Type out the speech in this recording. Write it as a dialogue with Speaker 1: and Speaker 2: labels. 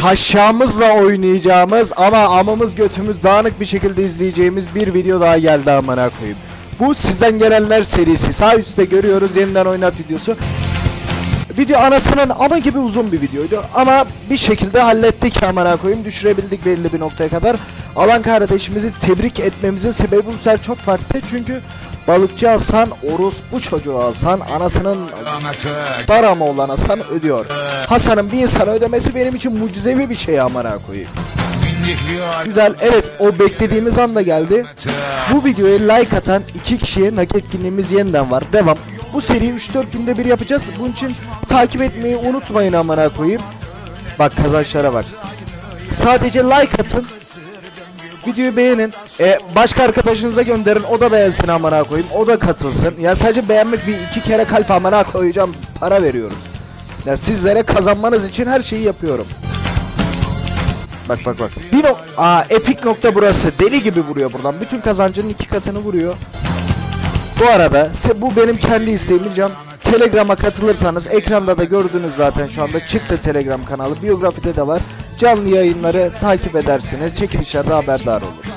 Speaker 1: taşağımızla oynayacağımız ama amımız götümüz dağınık bir şekilde izleyeceğimiz bir video daha geldi amına koyayım. Bu sizden gelenler serisi. Sağ üstte görüyoruz yeniden oynat videosu. Video anasının ama gibi uzun bir videoydu ama bir şekilde hallettik amına koyayım düşürebildik belli bir noktaya kadar. Alan kardeşimizi tebrik etmemizin sebebi bu sefer çok farklı çünkü balıkçı Hasan orospu çocuğu Hasan anasının Darama olan Hasan ödüyor. Hasan'ın bir insana ödemesi benim için mucizevi bir şey amına koyayım. Güzel evet o beklediğimiz anda geldi. Bu videoya like atan iki kişiye nakit etkinliğimiz yeniden var. Devam. Bu seriyi 3-4 günde bir yapacağız. Bunun için takip etmeyi unutmayın amına koyayım. Bak kazançlara bak. Sadece like atın. Videoyu beğenin. E, başka arkadaşınıza gönderin. O da beğensin amına koyayım. O da katılsın. Ya sadece beğenmek bir iki kere kalp amına koyacağım. Para veriyoruz. Ya sizlere kazanmanız için her şeyi yapıyorum. Bak bak bak. Bir nok Aa epik nokta burası. Deli gibi vuruyor buradan. Bütün kazancının iki katını vuruyor. Bu arada bu benim kendi isteğim Can. Telegram'a katılırsanız ekranda da gördünüz zaten şu anda çıktı Telegram kanalı. Biyografide de var. Canlı yayınları takip edersiniz. Çekilişlerde haberdar olur.